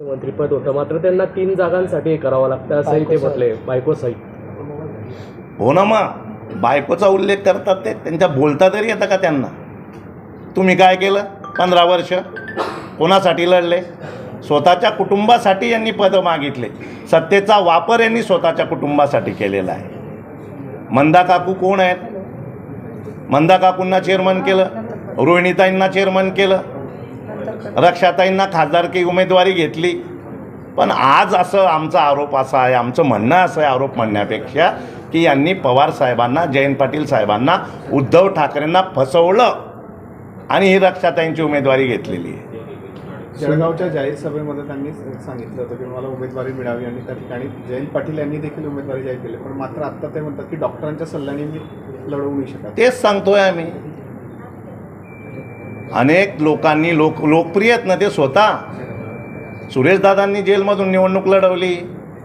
मंत्रीपद होतं. मात्र त्यांना तीन जागांसाठी करावं लागतं असंही ते म्हटले. बायको सहित हो ना मग. बायकोचा उल्लेख करतात ते. त्यांच्या बोलता तरी येतं का त्यांना? तुम्ही काय केलं? पंधरा वर्ष? कोणासाठी लढले? स्वतःच्या कुटुंबासाठी यांनी पदं मागितले. सत्तेचा वापर यांनी स्वतःच्या कुटुंबासाठी केलेला आहे. मंदा काकू कोण आहेत? मंदा काकूंना चेअरमन केलं. रोहिणीताईंना चेअरमन केलं. रक्षाताईंना खासदारकी उमेदवारी घेतली. पण आज असं आमचा आरोप असा आहे आमचं म्हणणं असं आहे आरोप म्हणण्यापेक्षा की यांनी पवार साहेबांना जयंत पाटील साहेबांना उद्धव ठाकरेंना फसवलं आणि ही रक्षाताईंची उमेदवारी घेतलेली आहे. जळगावच्या जाहीर सभेमध्ये त्यांनी सांगितलं होतं की मला उमेदवारी मिळावी आणि त्या ठिकाणी जयंत पाटील यांनी देखील उमेदवारी जाहीर केली. पण मात्र आत्ता ते म्हणतात की डॉक्टरांच्या सल्ल्याने मी लढवू नाही शकत. तेच सांगतोय आम्ही. अनेक लोकांनी लोक लोकप्रिय आहेत ना ते स्वतः. सुरेशदादांनी जेलमधून निवडणूक लढवली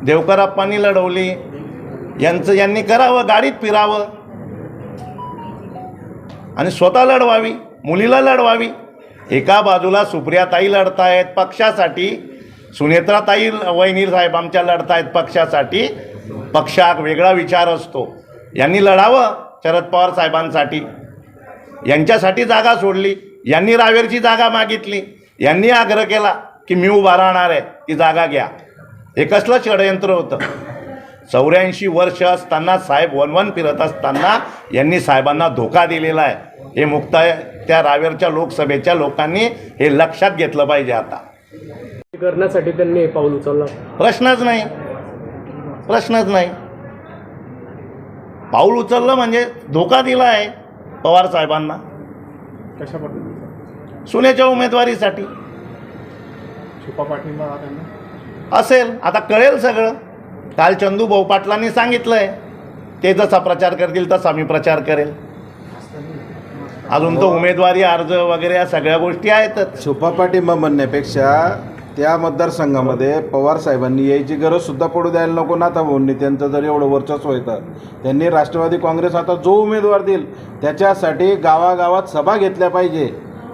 देवकरप्पांनी लढवली यांचं यांनी करावं गाडीत फिरावं. आणि स्वतः लढवावी मुलीला लढवावी. एका बाजूला सुप्रियाताई लढतायत पक्षासाठी सुनेत्राताई वैनीर साहेब आमच्या लढतायत पक्षासाठी. पक्षात वेगळा विचार असतो. यांनी लढावं शरद पवार साहेबांसाठी. यांच्यासाठी जागा सोडली. यांनी रावेरची जागा मागितली. यांनी आग्रह केला की मी उभा राहणार आहे ती जागा घ्या. हे कसलं षडयंत्र होतं? चौऱ्याऐंशी वर्ष असताना साहेब वनवन फिरत असताना यांनी साहेबांना धोका दिलेला आहे. हे मुक्ताय त्या रावेरच्या लोकसभेच्या लोकांनी हे लक्षात घेतलं पाहिजे आता. करण्यासाठी त्यांनी हे पाऊल उचललं. प्रश्नच नाही. प्रश्नच नाही. पाऊल उचललं म्हणजे धोका दिला आहे पवार साहेबांना. कशा पद्धतीचा सुनेच्या उमेदवारीसाठी. छुपा पाठिंबा हा त्यांना. असेल आता कळेल सगळं. काल चंदू भाऊ पाटलांनी सांगितलंय ते जसा प्रचार करतील तसा मी प्रचार करेल. अजून तो उमेदवारी अर्ज वगैरे या सगळ्या गोष्टी आहेतच. छुपा पाठिंबा म्हणण्यापेक्षा त्या मतदारसंघामध्ये पवार साहेबांनी यायची गरज सुद्धा पडू द्यायला नको नाथा भाऊंनी. त्यांचं जर एवढं वर्चस्व येतं त्यांनी राष्ट्रवादी काँग्रेस आता जो उमेदवार देईल त्याच्यासाठी गावागावात सभा घेतल्या पाहिजे.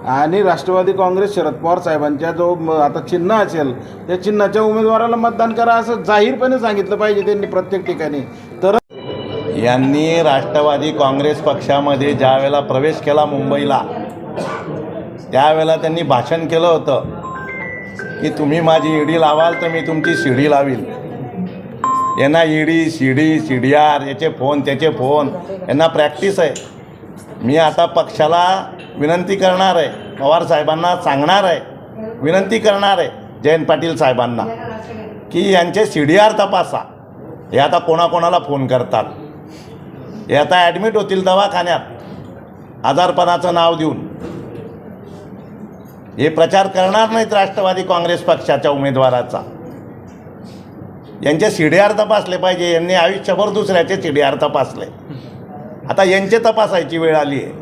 आणि राष्ट्रवादी काँग्रेस शरद पवार साहेबांच्या जो आता चिन्ह असेल त्या चिन्हाच्या उमेदवाराला मतदान करा असं जाहीरपणे सांगितलं पाहिजे त्यांनी प्रत्येक ठिकाणी. तर यांनी राष्ट्रवादी काँग्रेस पक्षामध्ये ज्या वेळेला प्रवेश केला मुंबईला त्यावेळेला त्यांनी भाषण केलं होतं की तुम्ही माझी ईडी लावाल तर मी तुमची शिडी लावील. यांना ईडी शिडी सी डी आर याचे फोन त्याचे फोन यांना प्रॅक्टिस आहे. मी आता पक्षाला विनंती करणार आहे. पवार साहेबांना सांगणार आहे. विनंती करणार आहे. जयंत पाटील साहेबांना. की यांचे सी डी आर तपासा. हे आता कोणाकोणाला फोन करतात. हे आता ॲडमिट होतील दवाखान्यात. आजारपणाचं नाव देऊन. हे प्रचार करणार नाहीत राष्ट्रवादी काँग्रेस पक्षाच्या उमेदवाराचा. यांचे सी डी आर तपासले पाहिजे. यांनी आयुष्यभर दुसऱ्याचे सी डी आर तपासले. आता यांचे तपासायची वेळ आली आहे.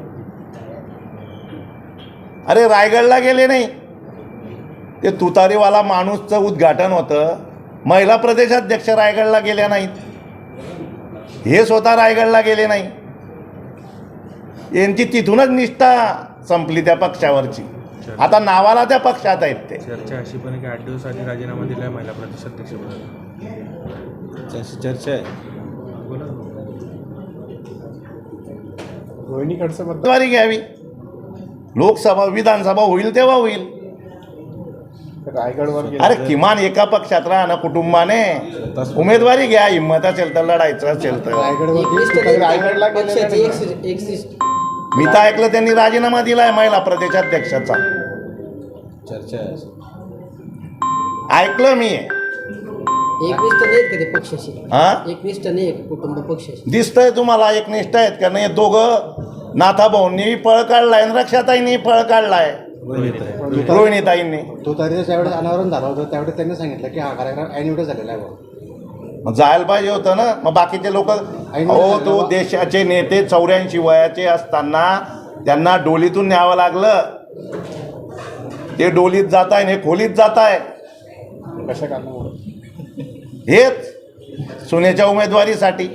अरे रायगडला गेले नाही. ते तुतारीवाला माणूसचं उद्घाटन होतं. महिला प्रदेशाध्यक्ष रायगडला गेल्या नाहीत. हे स्वतः रायगडला गेले नाही. यांची तिथूनच निष्ठा संपली त्या पक्षावरची. आता नावाला त्या पक्षात आहेत ते. चर्चा अशी पण की आठ दिवस आधी राजीनामा दिला आहे महिला प्रदेशाध्यक्षपदाला अशी चर्चा आहे. रोहिणी खडसे उमेदवारी घ्यावी. लोकसभा विधानसभा होईल तेव्हा होईल. रायगडवर अरे किमान एका पक्षात राहा ना कुटुंबाने. उमेदवारी घ्या हिंमत असेल तर लढायचं असेल तर. रायगडला मी तर ऐकलं त्यांनी राजीनामा दिलाय महिला प्रदेशाध्यक्षाचा. चर्चा ऐकलं मी. एकनिष्ठ नाहीत का ते पक्षाशी हा? एकनिष्ठ नाही कुटुंब पक्षाशी दिसतंय तुम्हाला एकनिष्ठ आहेत का नाही? दोघं नाथाभाऊंनी पळ काढलाय आणि रक्षाताईंनी पळ काढलाय. रोहिणीताईंनी. तो तरी ज्यावेळेस अनावरण झालं होतं त्यावेळेस त्यांनी सांगितलं की हा कार्यक्रम ऐनवेळेस झालेला आहे बुवा. मग जायला पाहिजे होतं ना. मग बाकीचे लोक अहो तो देशाचे नेते चौऱ्याऐंशी वयाचे असताना त्यांना डोलीतून न्यावं लागलं. ते डोलीत जात आहे हे खोलीत जात आहे कशा कारणामुळे हेच सुनेच्या उमेदवारीसाठी.